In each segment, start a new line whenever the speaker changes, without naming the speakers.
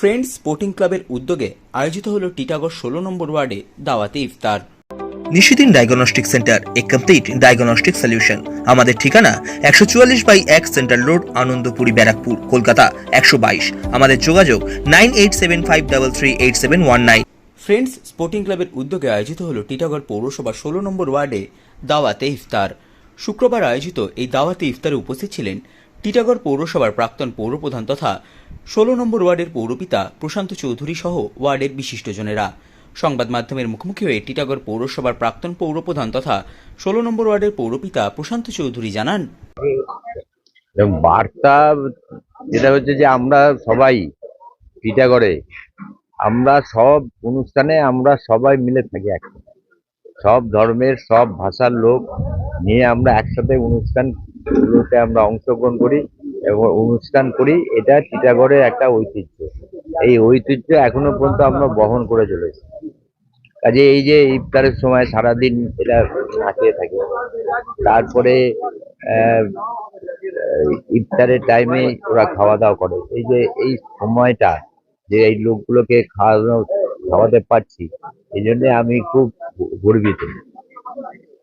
Friends sporting ক্লাবের উদ্যোগে আয়োজিত হল টিটাগড় ষোলো নম্বর ওয়ার্ডে দাওয়াতে ইফতার।
Nishidin diagnostic centre a complete diagnostic solution. আমাদের ঠিকানা একশো চুয়াল্লিশ বাই এক সেন্ট্রাল রোড আনন্দপুরি ব্যারাকপুর কলকাতা একশো বাইশ। আমাদের যোগাযোগ nine eight seven five double three eight seven one nine.
Friends sporting ক্লাবের উদ্যোগে আয়োজিত হল টিটাগড় পৌরসভা ষোলো নম্বর ওয়ার্ডে দাওয়াতে ইফতার। শুক্রবার আয়োজিত এই দাওয়াতে ইফতারে উপস্থিত ছিলেন টিটাগড় পৌরসভার প্রাক্তন পৌরপ্রধান তথা ষোলো নম্বর ওয়ার্ডের পৌরপিতা প্রশান্ত চৌধুরী সহ ওয়ার্ডের বিশিষ্টজনেরা। সংবাদ মাধ্যমের মুখোমুখি হয়ে টিটাগড় পৌরসভার প্রাক্তন পৌরপ্রধান তথা ষোলো নম্বর ওয়ার্ডের পৌরপিতা প্রশান্ত চৌধুরী জানান
বার্তা যেটা হচ্ছে যে আমরা সবাই টিটাগড়ে, আমরা সব অনুষ্ঠানে আমরা সবাই মিলে থাকি একসাথে। সব ধর্মের, সব ভাষার লোক নিয়ে আমরা একসাথে অনুষ্ঠানগুলোতে আমরা অংশগ্রহণ করি এবং অনুষ্ঠান করি। এটা টিটাগড়ের একটা ঐতিহ্য। এই ঐতিহ্য এখনও পর্যন্ত আমরা বহন করে চলেছি। কাজে এই যে ইফতারের সময় সারাদিন এটা নাচিয়ে থাকে। তারপরে ইফতারের টাইমে ওরা খাওয়া দাওয়া করে। এই যে এই সময়টা যে এই লোকগুলোকে খাওয়ানো, খাওয়াতে পারছি, এই জন্য আমি খুব গর্বিত।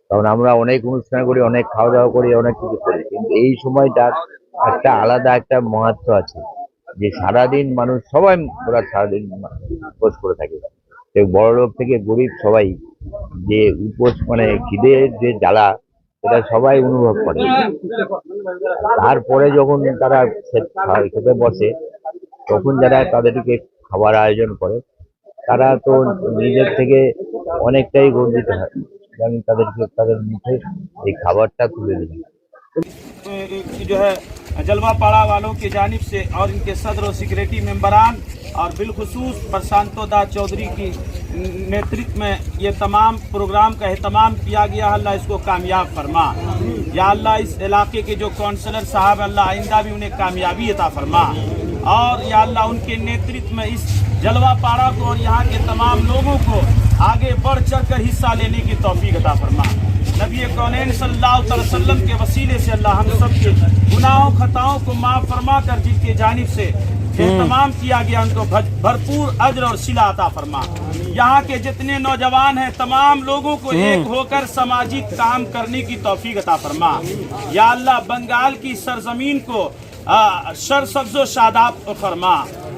কারণ আমরা অনেক অনুষ্ঠান করি, অনেক খাওয়া দাওয়া করি, অনেক কিছু করি। কিন্তু এই সময়টার একটা আলাদা একটা মহত্ব আছে যে সারাদিন মানুষ, সবাই ওরা সারাদিন উপোস করে থাকে। সে বড় লোক থেকে গরিব সবাই যে উপোস মানে খিদের যে জ্বালা, সেটা সবাই অনুভব করে। তারপরে যখন তারা খেতে বসে, তখন যারা তাদেরকে খাবার আয়োজন করে, তারা তো নিজের থেকে অনেকটাই গর্বিত হয়। আমি তাদেরকে তাদের মুখে এই খাবারটা তুলে দিলাম।
جو ہے جلوہ پاڑا والوں کی جانب سے اور ان کے صدر و سیکریٹی ممبران اور بالخصوص پرسانتو دا چودھری کی نیترت میں یہ تمام پروگرام کا اہتمام کیا گیا، اللہ اس کو کامیاب فرما۔ یا اللہ، اس علاقے کے جو کونسلر صاحب، اللہ آئندہ بھی انہیں کامیابی عطا فرما۔ اور یا اللہ، ان کے نیترت میں اس جلوہ پارا کو اور یہاں کے تمام لوگوں کو آگے بڑھ چڑھ کر حصہ لینے کی توفیق عطا فرما۔ نبی کونین صلی اللہ علیہ وسلم کے وسیلے سے اللہ ہم سب کے گناہوں خطاؤں کو معاف فرما کر جن کی جانب سے اہتمام کیا گیا ان کو بھرپور اجر اور سلا عطا فرما۔ یہاں کے جتنے نوجوان ہیں تمام لوگوں کو ایک ہو کر سماجی کام کرنے کی توفیق عطا فرما۔ یا اللہ بنگال کی سرزمین کو سرسبز و شاداب فرما۔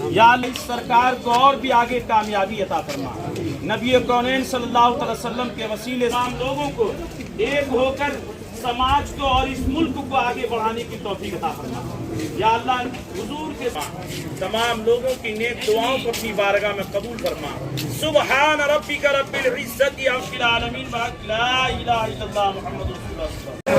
یا علی سرکار کو اور بھی آگے کامیابی عطا فرما۔ نبی کونین صلی اللہ علیہ وسلم کے وسیلے سام لوگوں کو ایک ہو کر سماج کو اور اس ملک کو آگے بڑھانے کی توفیق عطا فرما۔ یا اللہ، حضور کے تمام لوگوں کی نیک دعاؤں کو اپنی بارگاہ میں قبول فرما۔ سبحان ربی کا رب العزت یا عما العالمین لا الہ الا اللہ محمد رسول اللہ۔